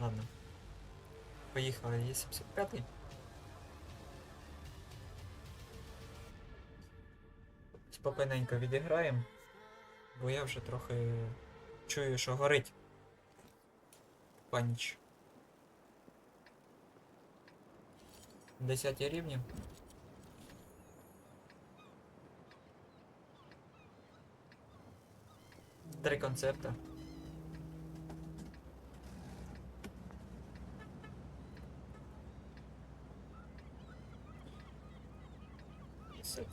Ладно. Поїхали, є 75-й. Спокійненько відіграємо, бо я вже трохи чую, що горить. Паніч. 10 рівні. Три концепта.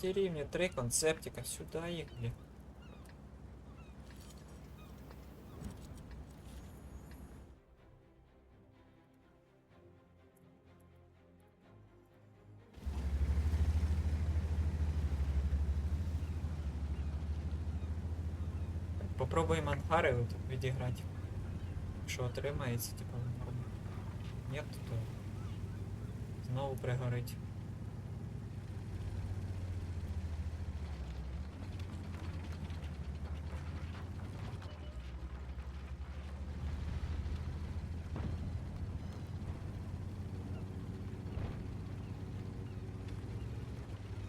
Десяті рівні, три концептика, сюди їх, бля. Попробуємо ангари відіграти. Якщо отримається, типу, норм. Ні, то знову пригорить.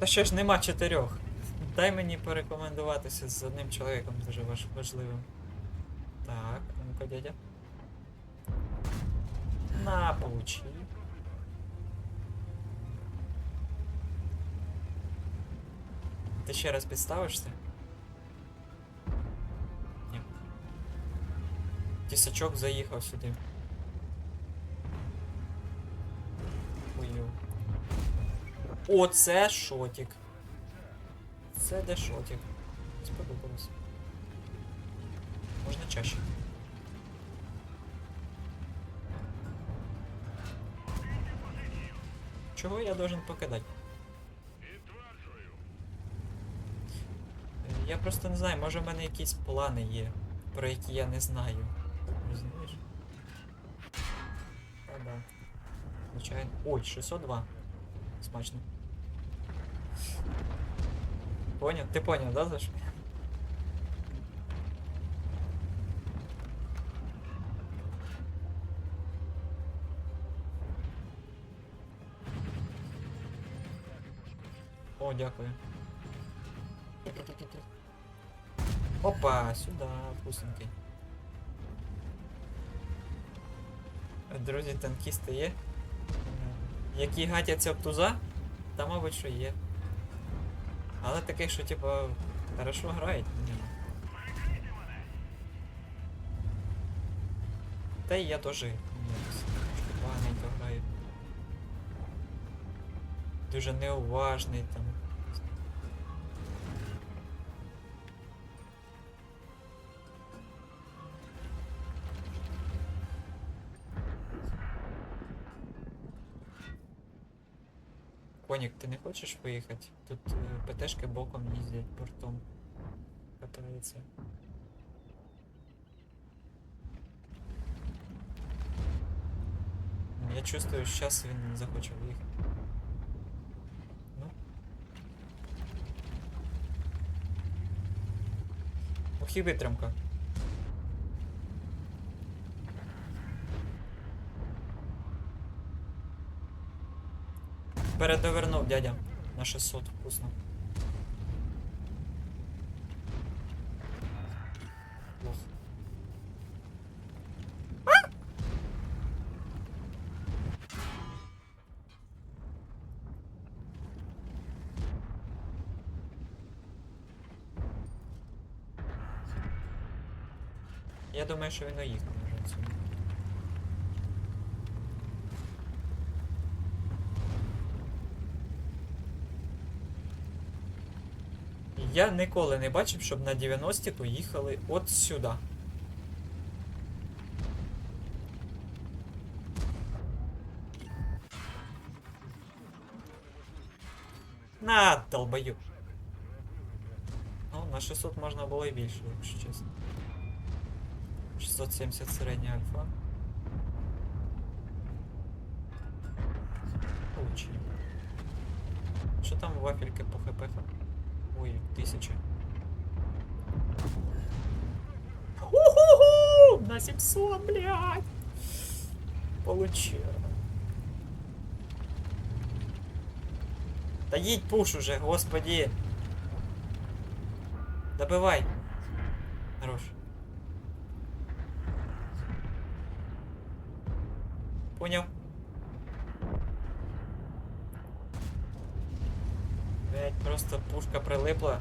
Та ще ж нема чотирьох. Дай мені порекомендуватися з одним чоловіком дуже важливим. Так, ну-ка, дядя. На, получи. Ти ще раз підставишся? Ні. Тісачок заїхав сюди. Оце шотик. Це де шотик. Сподобалось. Можна чаще. Чого я должен покидати? Е, Я просто не знаю, може в мене якісь плани є, про які я не знаю. Розумієш? А, да. Звичайно. Ой, 602. Смачно. Понял? Ты понял, да, за що? О, дякую. Опа, сюда, вкусненький. Друзі, танкісти є. Які гатяться в туза, та мабуть, що є. Але таких, що типа хорошо грають. Та й я теж ні, трошки поганенько граю. Дуже неуважний там. Конік, ти не хочеш виїхати? Тут е, ПТшки боком їздять бортом. Катаються. Я чувствую, що зараз він захоче виїхати. Ну. І витримка. Передовернув дядя на 600 вкусно. Я думаю, що він уїхав вже отсюди. Я ніколи не бачив, щоб на 90-ку їхали от сюди. На, долбою. Ну, на 600 можна було і більше, якщо чесно. 670 середня альфа. Получи. Що там вафельки по хп? Ой, тисяча. Уху! На 700, блядь! Получила. Та їдь пуш уже, господи. Добивай. Хорош. Понял. Блять, просто пушка прилипла.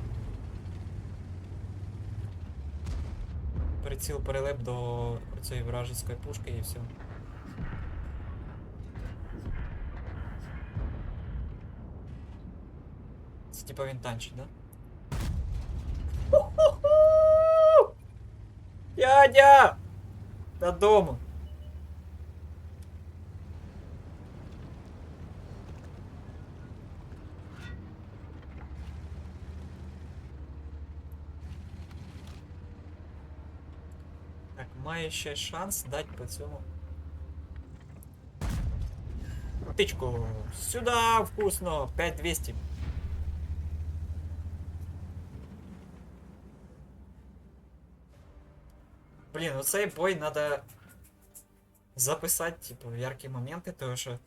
Приціл прилип до цієї вражеської пушки і все. Це типа він танчить, да? Дядя! Додому! Так, має ще шанс дати по цьому. Тичку! Сюда вкусно! 5200. Блін, оцей бой надо записати, типу, яркі моменти, тому що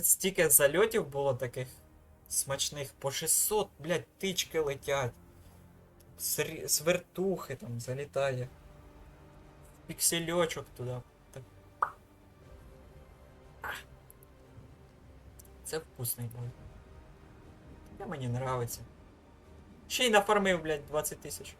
стільки зальотів було таких смачних. По 600, блядь, тички летять. Свертухи там залітає. Піксельочок туда. Так. Це вкусний мне мені нравиться. Ще й нафармив, блядь, 20 тисяч.